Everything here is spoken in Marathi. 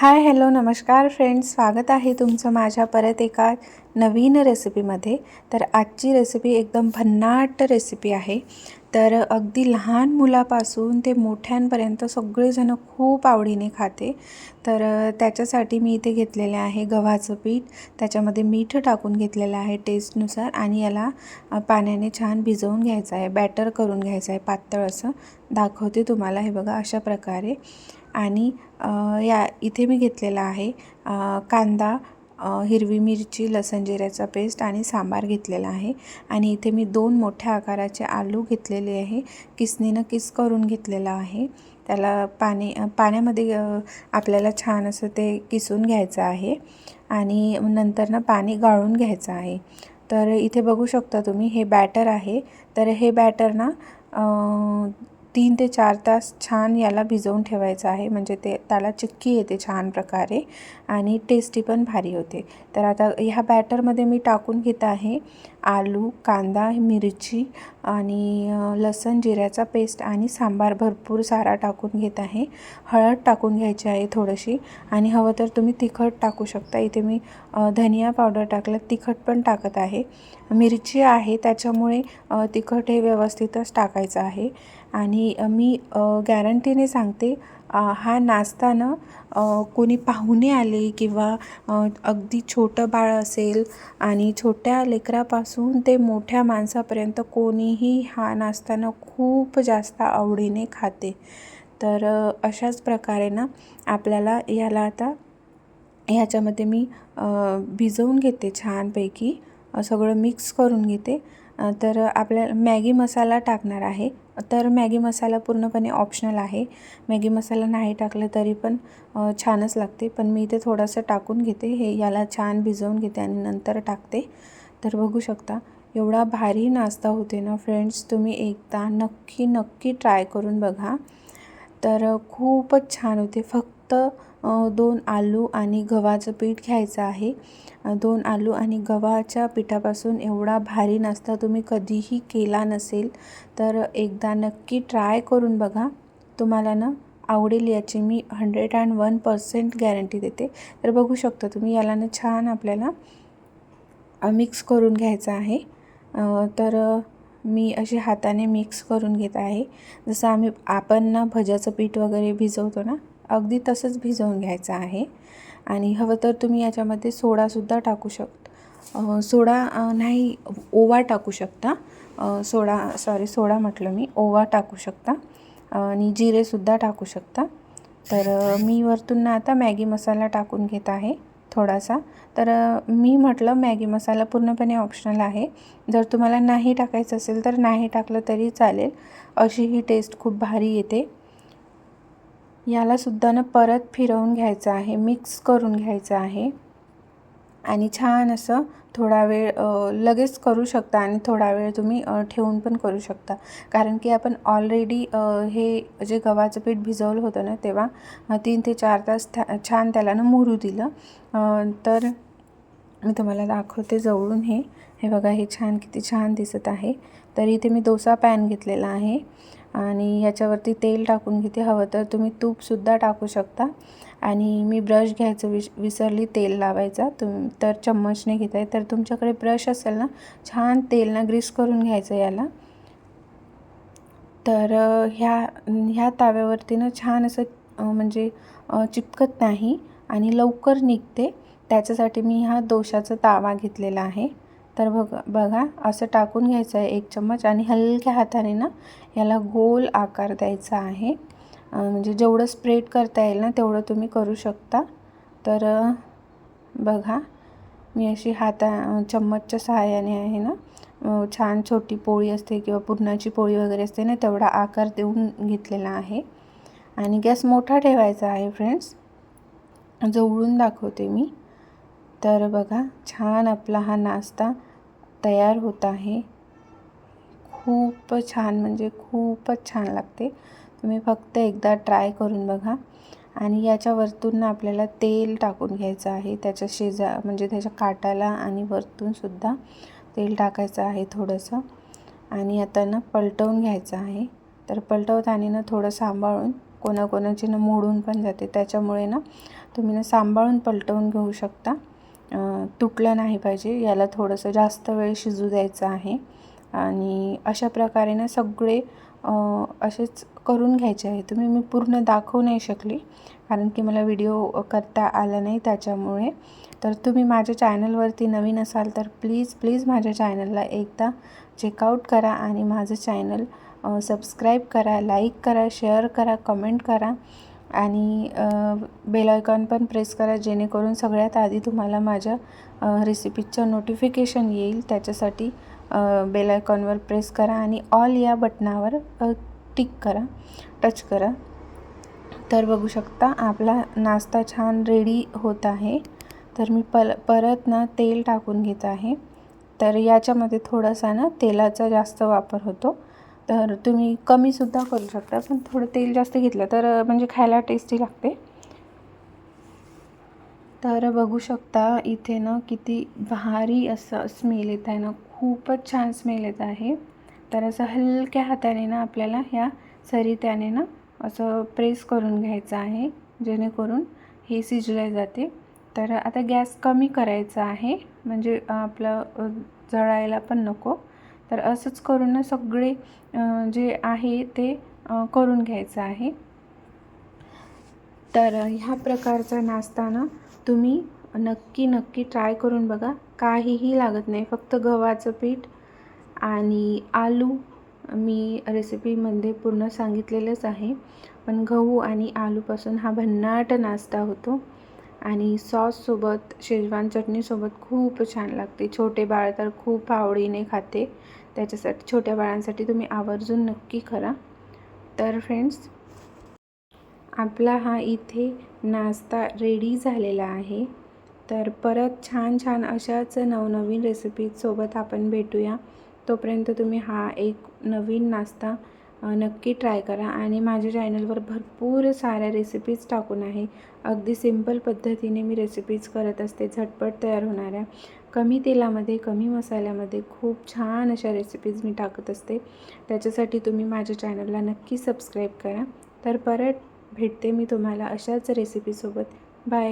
हाय हॅलो नमस्कार फ्रेंड्स. स्वागत आहे तुमचं माझ्या परत एका नवीन रेसिपीमध्ये. तर आजची रेसिपी एकदम भन्नाट रेसिपी आहे. तर अगदी लहान मुलापासून ते मोठ्यांपर्यंत सगळेजणं खूप आवडीने खाते. तर त्याच्यासाठी मी इथे घेतलेले आहे गव्हाचं पीठ. त्याच्यामध्ये मीठ टाकून घेतलेलं आहे टेस्टनुसार आणि याला पाण्याने छान भिजवून घ्यायचं आहे. बॅटर करून घ्यायचं आहे पातळ असं. दाखवते तुम्हाला हे बघा अशा प्रकारे. आणि या इथे मी घेतलेला आहे कांदा हिरवी मिरची लसण जिऱ्याचा पेस्ट आणि सांबार घेतलेला आहे. आणि इथे मी दोन मोठ्या आकाराचे आलू घेतलेले आहे. किसनीनं किस करून घेतलेलं आहे. त्याला पाणी पाण्यामध्ये आपल्याला छान असं ते किसून घ्यायचं आहे. आणि नंतर ना पाणी गाळून घ्यायचं आहे. तर इथे बघू शकता तुम्ही हे बॅटर आहे. तर हे बॅटर ना तीन ते चार तास छान याला भिजवून ठेवायचं आहे. म्हणजे ते त्याला चिक्की येते छान प्रकारे आणि टेस्टी पण भारी होते. तर आता ह्या बॅटरमध्ये मी टाकून घेत आहे. आलू कांदा मिरची आणि लसण जिऱ्याचा पेस्ट आणि सांबार भरपूर सारा टाकून घेत आहे. हळद टाकून घ्यायची आहे थोडीशी आणि हवं तर तुम्ही तिखट टाकू शकता. इथे मी धनिया पावडर टाकलं तिखट पण टाकत आहे. मिरची आहे त्याच्यामुळे तिखट हे व्यवस्थितच टाकायचं आहे. आणि मी गॅरंटीने सांगते हा नाश्ता कोणी पाहुणे आले किंवा अगदी छोटं बाळ असेल आणि छोट्या लेकरापासून ते मोठ्या माणसापर्यंत कोणीही हा नाश्ता खूप जास्त आवडीने खाते. तर अशाच प्रकारे ना आपल्याला याला आता ह्याच्यामध्ये मी भिजवून घेते छानपैकी. सगळं मिक्स करून घेते. तर आपल्याला मॅगी मसाला टाकणार आहे. तर मॅगी मसाला पूर्णपणे ऑप्शनल आहे. मॅगी मसाला नाही टाकलं तरी पण छानच लागते. पण मी इथे थोडंसं टाकून घेते. हे याला छान भिजवून घेते आणि नंतर टाकते. तर बघू शकता एवढा भारी नाश्ता होते ना फ्रेंड्स तुम्ही एकदा नक्की नक्की ट्राय करून बघा. तर खूपच छान होते. फक्त दोन आलू आणि गव्हाचं पीठ घ्यायचं आहे. दोन आलू आणि गव्हाच्या पिठापासून एवढा भारी नाश्ता तुम्ही कधीही केला नसेल तर एकदा नक्की ट्राय करून बघा. तुम्हाला ना आवडेल याची मी hundred and one percent guarantee देते. तर बघू शकता तुम्ही याला ना छान आपल्याला मिक्स करून घ्यायचं आहे. तर मी अशी हाताने मिक्स करून घेत आहे. जसं आम्ही आपण ना भज्याचं पीठ वगैरे भिजवतो ना अगदी तसंच भिजवून घ्यायचं आहे. आणि हवं तर तुम्ही याच्यामध्ये सोडासुद्धा टाकू शक सोडा नाही ओवा टाकू शकता. सोडा सॉरी सोडा म्हटलं मी ओवा टाकू शकता. आणि जिरेसुद्धा टाकू शकता. तर मी वरतून ना आता मॅगी मसाला टाकून घेत आहे थोडासा. तर मी म्हटलं मॅगी मसाला पूर्णपणे ऑप्शनल आहे. जर तुम्हाला नाही टाकायचं असेल तर नाही टाकलं तरी चालेल. अशी ही टेस्ट खूप भारी येते. यालासुद्धा ना परत फिरवून घ्यायचं आहे मिक्स करून घ्यायचं आहे. आणि छान असं थोडा वेळ लगेच करू शकता आणि थोडा वेळ तुम्ही ठेवून पण करू शकता. कारण की आपण ऑलरेडी हे जे गव्हाचं पीठ भिजवलं होतं ना तेव्हा तीन ते चार तास था छान त्याला ना मुरू दिलं. तर मी तुम्हाला दाखवते जवळून हे. हे बघा हे छान किती छान दिसत आहे. तर इथे मी डोसा पॅन घेतलेला आहे. आणि याच्यावरती तेल टाकून घेते हवं तर तुम्ही तूपसुद्धा टाकू शकता. आणि मी ब्रश घ्यायचं विस विसरली तेल लावायचा. तुम तर चम्मचने घेत आहे तर तुमच्याकडे ब्रश असेल ना छान तेल ना ग्रीस करून घ्यायचं याला. तर ह्या ह्या ताव्यावरती ना छान असं म्हणजे चिपकत नाही आणि लवकर निघते. त्याच्यासाठी मी हा दोशाचा तावा घेतलेला आहे. तर बघ बघा असं टाकून घ्यायचं आहे एक चम्मच आणि हलक्या हाताने ना याला गोल आकार द्यायचा आहे. म्हणजे जेवढं स्प्रेड करता येईल ना तेवढं तुम्ही करू शकता. तर बघा मी अशी हाता चम्मचच्या सहाय्याने आहे ना छान छोटी पोळी असते किंवा पुरणाची पोळी वगैरे असते ना तेवढा आकार देऊन घेतलेला आहे. आणि गॅस मोठा ठेवायचा आहे फ्रेंड्स जवळून दाखवते मी. तर बघा छान आपला हा नाश्ता तयार होत आहे. खूप छान म्हणजे खूपच छान लागते. तुम्ही फक्त एकदा ट्राय करून बघा. आणि याच्या वरतून ना आपल्याला तेल टाकून घ्यायचं आहे. त्याच्या शेजा म्हणजे त्याच्या काटाला आणि वरतूनसुद्धा तेल टाकायचं आहे थोडंसं. आणि आता ना पलटवून घ्यायचं आहे. तर पलटवताना ना थोडं सांभाळून कोणाकोणाची ना मोडून पण जाते. त्याच्यामुळे ना तुम्ही ना सांभाळून पलटवून घेऊ शकता. तुटलं नाही पाहिजे. याला थोडंसं जास्त वेळ शिजू द्यायचं आहे. आणि अशा प्रकारे ना सगळे असेच करून घ्यायचे आहे. तुम्ही मी पूर्ण दाखवू नाही शकली. कारण की मला व्हिडिओ करता आला नाही त्याच्यामुळे. तर तुम्ही माझ्या चॅनलवरती नवीन असाल तर प्लीज प्लीज माझ्या चॅनलला एकदा चेकआउट करा आणि माझं चॅनल सबस्क्राईब करा लाईक करा शेअर करा कमेंट करा. आणि बेल आयकॉन पण प्रेस करा जेणेकरून सगळ्यात आधी तुम्हाला माझ्या रेसिपीचं नोटिफिकेशन येईल. त्याच्यासाठी बेल आयकॉनवर प्रेस करा आणि ऑल या बटनावर टिक करा टच करा. तर बघू शकता आपला नाश्ता छान रेडी होत आहे. तर मी पल परत ना तेल टाकून घेत आहे. तर याच्यामध्ये थोडासा ना तेलाचा जास्त वापर होतो. तर तुम्ही कमीसुद्धा करू शकता पण थोडं तेल जास्त घेतलं तर म्हणजे खायला टेस्टी लागते. तर बघू शकता इथे ना किती भारी असं स्मेल येत आहे ना खूपच छान स्मेल येत आहे. तर असं हलक्या हाताने ना आपल्याला ह्या सरित्याने ना असं प्रेस करून घ्यायचं आहे जेणेकरून हे शिजले जाते. तर आता गॅस कमी करायचा आहे म्हणजे आपलं जळायला पण नको. तर असंच करून सगळे जे आहे ते करून घ्यायचं आहे. तर ह्या प्रकारचा नाश्ता ना तुम्ही नक्की नक्की ट्राय करून बघा. काहीही लागत नाही. फक्त गव्हाचं पीठ आणि आलू मी रेसिपीमध्ये पूर्ण सांगितलेलंच आहे. पण गहू आणि आलूपासून हा भन्नाट नाश्ता होतो. आणि सॉससोबत शेजवान चटणीसोबत खूप छान लागते. छोटे बाळ तर खूप आवडीने खाते. त्याच्यासाठी छोट्या बाळांसाठी तुम्ही आवर्जून नक्की करा. तर फ्रेंड्स आपला हा इथे नाश्ता रेडी झालेला आहे. तर परत छान छान अशाच नवनवीन रेसिपीजसोबत आपण भेटूया. तोपर्यंत तुम्ही हा एक नवीन नाश्ता नक्की ट्राय करा. आणि माझ्या चॅनलवर भरपूर साऱ्या रेसिपीज टाकून आहे. अगदी सिंपल पद्धतीने मी रेसिपीज करत असते. झटपट तयार होणाऱ्या कमी तेलामध्ये कमी मसाल्यामध्ये खूप छान अशा रेसिपीज मी टाकत असते. त्याच्यासाठी तुम्ही माझ्या चॅनलला नक्की सबस्क्राईब करा. तर परत भेटते मी तुम्हाला अशाच रेसिपीसोबत बाय